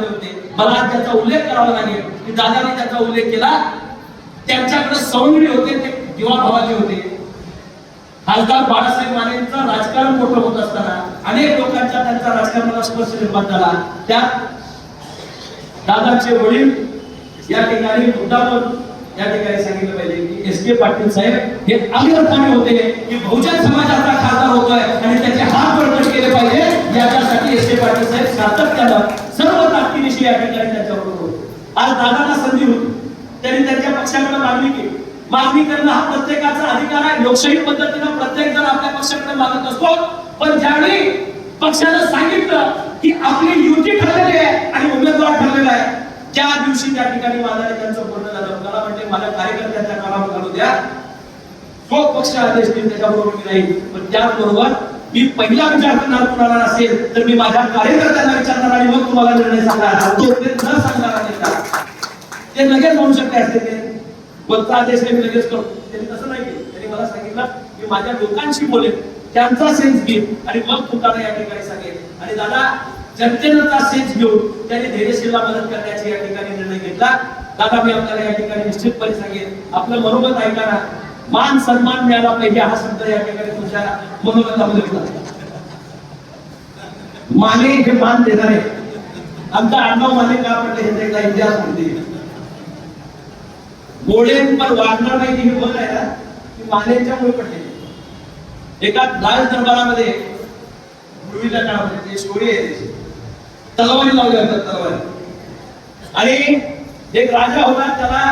झाले होते. मला आज त्याचा उल्लेख करावा लागेल. की दादाने त्याचा उल्लेख केला. त्यांच्याकडे सौंदर्य होते ते दिवा भावाचे होते. खासदार बाळासाहेब मानेंचं राजकारण मोठं होत असताना अनेक लोकांच्या त्यांचा राजकारणाला स्पर्श निर्माण झाला. त्यात दादाचे वडील या ठिकाणी मुद्दामून या ठिकाणी सांगितलं पाहिजे की एस के पाटील साहेब हे अग्रस्थानी होते. की बहुजन समाजाचा खासदार होतोय आणि त्याचे हात बळकट केले पाहिजे. याच्यासाठी एस के पाटील साहेब सातत्यानं या ठिकाणी होते आज दादांना संधी होती. त्यांनी त्यांच्या पक्षाकडे मागणी केली. मागणी करणं हा प्रत्येकाचा अधिकार आहे. लोकशाही पद्धतीनं प्रत्येक जण आपल्या पक्षाकडे मागत असतो. पण ज्यावेळी पक्षानं सांगितलं की आपली युती ठरलेली आहे आणि उमेदवार ठरलेला आहे त्या दिवशी त्या ठिकाणी माझ्या त्यांचं बोलणं झालं. मला म्हणजे माझ्या कार्यकर्त्यांच्या कामावर घालू द्या. तो पक्ष आदेश देईल त्याच्याबरोबर मी राहील. पण त्याचबरोबर मी पहिला विचार करणार कुणाला नसेल तर मी माझ्या कार्यकर्त्यांना विचारणार आणि मग तुम्हाला निर्णय सांगणार. तो ते न सांगणार ते लगेच म्हणू शकते असते ते. कोणता आदेश आहे मी लगेच करतो. त्यांनी तसं नाही केलं. त्यांनी मला सांगितलं मी माझ्या लोकांशी बोलेन. त्यांचा सेन्स घेईन आणि मग तुम्हाला या ठिकाणी सांगेल आणि दादा जनतेचा सेन्स घेऊन त्यांनी धैर्यशीलला मदत करण्याची या ठिकाणी निर्णय घेतला. दादा मी आपल्याला या ठिकाणी निश्चितपणे सांगेन. आपलं मनोगत ऐकाना. मान सन्मान मिळाला पाहिजे हा शब्द या ठिकाणी त्यांच्या मनोगतामध्ये होतात माने हे मान देणारे. आमचा आडनाव माने का पडले हे एकदा इतिहास म्हणते. गोळे पण वाढणार नाही हे बघ आहे ना. की मानेच्यामुळे पडले. एका लाल दरबारामध्ये पूर्वीच्या काळामध्ये स्टोरी आहे तलवारी लावल्या होत्या तलवारी. आणि एक राजा होता त्याला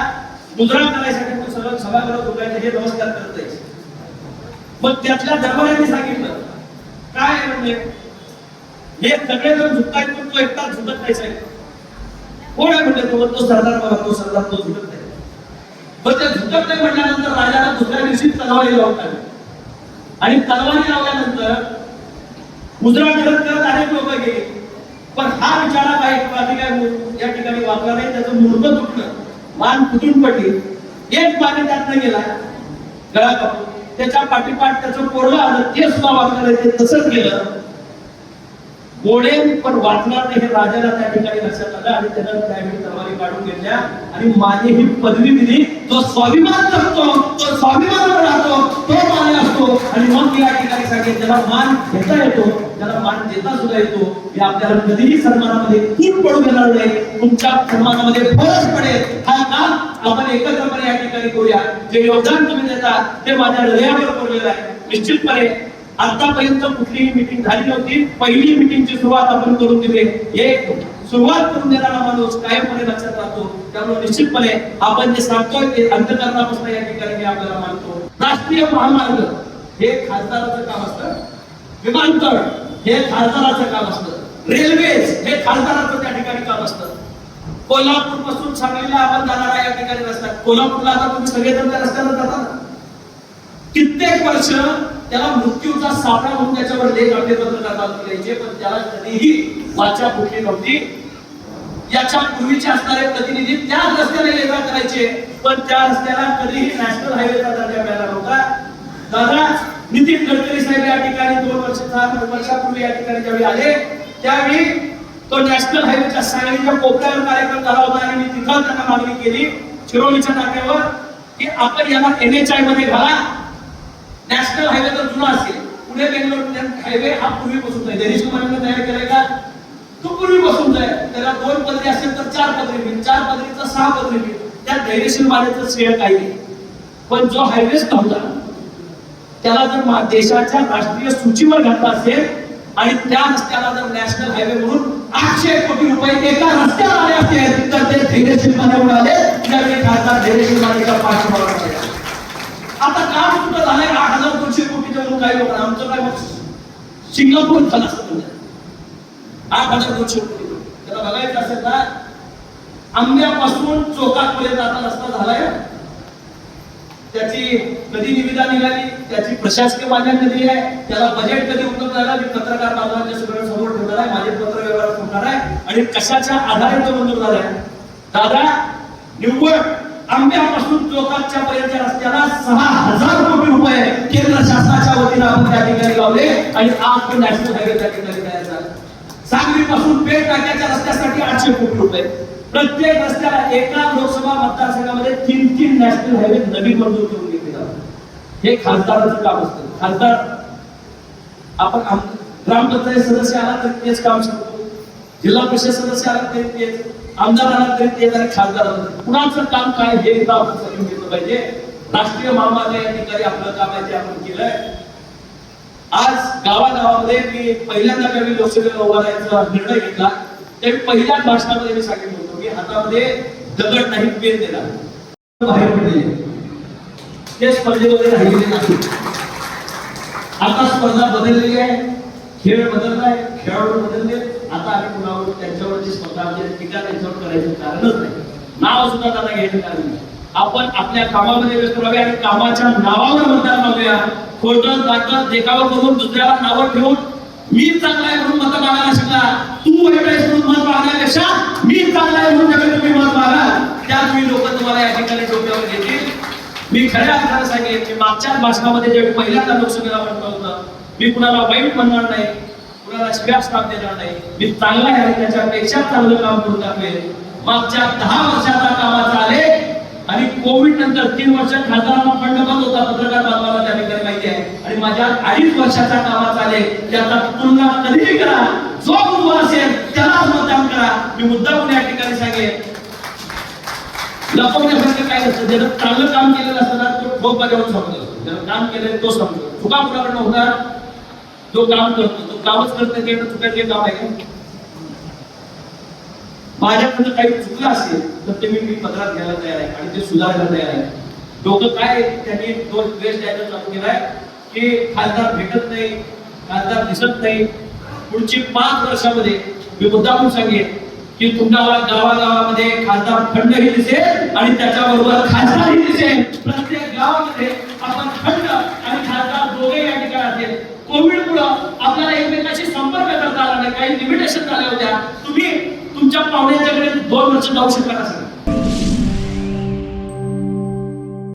मुद्रा करायसाठी तो सगळं सभागृह उठायचं हे नमस्कार करत जायचे मग त्यातल्या दरबाराने सांगितलं. काय म्हणजे? हे सगळेजण झुकतायत पण तो एकटा झुकत नाही साहेब. कोण आहे म्हणजे तो? तो सरदार बाबा तो सरदार तो झुकत नाही. पण ते झुकत नाही म्हटल्यानंतर राजाला दुसऱ्या दिवशी तलवारी लावतात. आणि तलवारी लावल्यानंतर मुद्रा करत करत अनेक लोक गेले. पण हा विचारा काही प्राधिकार या ठिकाणी वापरला नाही त्याचं मूर्त तुटलं. मान फुटून पडली. एक पाणी त्यातनं गेला. गळा कापून. त्याच्या पाठीपाठ त्याचं पोरलं आलं ते सुद्धा वाचलं ते तसंच गेलं गोडे पण वाचणार नाही हे राजाला त्या ठिकाणी लक्षात आलं आणि त्यानं त्यावेळी तलवारी काढून घेतल्या. आणि माझी ही पदवी दिली तो स्वाभिमान करतो तो स्वाभिमान राहतो तो माने असतो. आणि मग या ठिकाणी सांगेल त्याला मान घेता येतो त्याला मान देता सुद्धा येतो हे आपल्याला कधीही सन्मानामध्ये तूट पडू देणार नाही. तुमच्या सन्मानामध्ये फरक पडेल. हा काम आपण एकत्रपणे या ठिकाणी करूया. जे योगदान तुम्ही देता ते माझ्या हृदयावर कोरलेलं आहे. निश्चितपणे आतापर्यंत कुठलीही मिटिंग झाली नव्हती. पहिली मिटिंगची सुरुवात आपण करून दिली. एक सुरुवात करून देणारा माणूस कायमपणे लक्षात राहतो. त्यामुळे निश्चितपणे आपण जे सांगतोय ते अंतकरणापासून या ठिकाणी मी आपल्याला मानतो. राष्ट्रीय महामार्ग हे खासदाराचं काम असतं. विमानतळ हे खासदाराचं काम असतं. रेल्वेज हे खासदाराचं त्या ठिकाणी काम असतं. कोल्हापूरपासून सांगलीला आपण जाणारा या ठिकाणी रस्ता कोल्हापूरला आता तुम्ही सगळेजण त्या रस्त्याला जातात कित्येक वर्ष त्याला मृत्यूचा सापळा म्हणून त्याच्यावर लेख आपले करतात द्यायचे पण त्याला कधीही वाचा फुटली नव्हती. याच्या पूर्वीचे असणारे प्रतिनिधी त्याच रस्त्याने ये करायचे पण त्या रस्त्याला कधीही नॅशनल हायवेचा दर्जा मिळाला नव्हता. दादा नितीन गडकरी साहेब या ठिकाणी दोन वर्ष चार वर्षापूर्वी या ठिकाणी ज्यावेळी आले त्यावेळी तो नॅशनल हायवेच्या सांगलीच्या कोपऱ्यावर कार्यक्रम झाला होता आणि मी तिथं त्यांना मागणी केली शिरोलीच्या नाक्यावर की आपण याला एन एच आयमध्ये घाला. नॅशनल हायवे तर जुना असेल. पुणे बेंगलोर हायवे हा पूर्वीपासून आहे. देश कुमारांनी तयार केलाय का? तो पूर्वीपासून जाय त्याला दोन पदरी असेल तर चार पदरी मिळेल. चार पदरीचा सहा पदरी मिळेल. त्या धैर्यशील मानेचं श्रेय काही नाही. पण जो हायवेच नव्हता त्याला जर देशाच्या राष्ट्रीय सूचीवर घातला असेल आणि त्या रस्त्याला जर नॅशनल हायवे म्हणून आठशे कोटी रुपये एका रस्त्यावर आले असते. तर ते धैर्यशील माने मिळाले त्यावेळी खासदार धैर्यशील मानेच्या पाठीमागे आता काम कुठं झालंय? आठ हजार दोनशे कोटीच्या म्हणून काही लोक आमचं काय मग सिंगापूर झालं असतं आठ हजार दोनशे कोटी. त्याला बघायचं असेल ना आंब्यापासून चोकापर्यंत आता रस्ता झालाय. त्याची कधी निविदा निघाली? त्याची प्रशासकीय मान्य कधी आहे. त्याला बजेट कधी उपलब्ध झाला? मी पत्रकार बांधवांच्या सगळ्या समोर ठेवणार आहे. माझे पत्रकार होणार आहे आणि कशाच्या आधारे तो मंजूर झालाय? दादा निव्वळ आंब्यापासून चोकाच्या पर्यंत रस्त्याला सहा हजार कोटी रुपये केंद्र शासनाच्या वतीनं आपण त्या ठिकाणी लावले आणि आज तो नॅशनल हायवे त्या ठिकाणी तयार झाला. सांगली आष्टीपासून टाक्याच्या रस्त्यासाठी आठशे कोटी रुपये. प्रत्येक रस्त्याला एका लोकसभा मतदारसंघामध्ये तीन तीन नॅशनल हायवे नवीन मंजूर करून घेतले जातात. हे खासदाराचं काम असतं. खासदार आपण ग्रामपंचायत सदस्य आला तर तेच काम सांगतो. जिल्हा परिषद सदस्य तरी आमदार तरी आणि खासदार कुणाचं काम काय हे एकदा आपण समजून घेतलं पाहिजे. राष्ट्रीय महामार्ग या ठिकाणी आपलं काम आहे ते आपण केलंय. आज गावागावामध्ये मी पहिल्यांदा काही लोकसभेला उभा राहायचा निर्णय घेतला. ते पहिल्या भाषणामध्ये मी सांगितलं होतं की हातामध्ये दगड नाही पेन देणार. बाहेर पडले ते स्पर्धेमध्ये राहिलेले नाही. आता स्पर्धा बदललेली आहे. खेळ बदललाय खेळाडू बदलले कुणावर त्यांच्यावरची स्पर्धा म्हणजे आमची टीका त्यांच्यावर करायचं कारणच नाही. नाव सुद्धा त्यांना घ्यायचं कारण नाही. आपण आपल्या कामामध्ये व्यस्त राहावे आणि कामाच्या नावावर मतदान लावूया खोटं दाखल देखावर करून दुसऱ्याला नावं ठेवून मी चांगला आहे म्हणून मत मागायला शिकला तू वाईट आहेस म्हणून मत मागण्यापेक्षा मी चांगला आहे म्हणून ज्यावेळी तुम्ही मत मागा. त्याच मी लोक तुम्हाला या ठिकाणी डोक्यावर घेतील. मी खऱ्या अर्थाने सांगेन मी मागच्या भाषणामध्ये जे पहिल्यांदा लोकसभेला म्हटलं होतं मी कुणाला वाईट म्हणणार नाही. कोणाला शिव्यास काम देणार नाही. मी चांगला आहे त्याच्यापेक्षा चांगलं काम करून दाखवेल मागच्या दहा वर्षाचा कामाचा आले आणि कोविड नंतर तीन वर्ष खासदारांना फंड बंद होता पत्रकार बांधवाला त्या ठिकाणी माहिती आहे. आणि माझ्या अडीच वर्षाचा कामात आले त्याचा तुलना कधीही करा. जो गुरु असेल त्यालाच मतदान करा. मी मुद्दा या ठिकाणी सांगेन. लपवण्यासारखं काय नसतं. ज्यानं चांगलं काम केलेलं असताना तो ठोक माझ्यावर सांगतो ज्यानं काम केलं तो सांगतो चुका कुणाकडनं होणार जो काम करतो तो कामच करता येणं त्याकडे चुकायचे काम आहे का? माझ्याकडनं काही चुकलं असेल तर ते मी मी पत्रात घ्यायला तयार आहे आणि ते सुधारायला तयार आहे. लोक काय त्यांनी दोन द्वेष द्यायचा चालू केलाय की खासदार भेटत नाही खासदार दिसत नाही. पुढची पाच वर्षामध्ये मी मुद्दामून सांगेन की तुम्हाला गावागावामध्ये खासदार फंडही दिसेल आणि त्याच्याबरोबर खासदारही दिसेल. प्रत्येक गावामध्ये आपण खंड आणि खासदार दोघे या ठिकाणी असेल कोविड मुळे आपल्याला एकमेकाशी संपर्क करता आला नाही काही लिमिटेशन झाल्या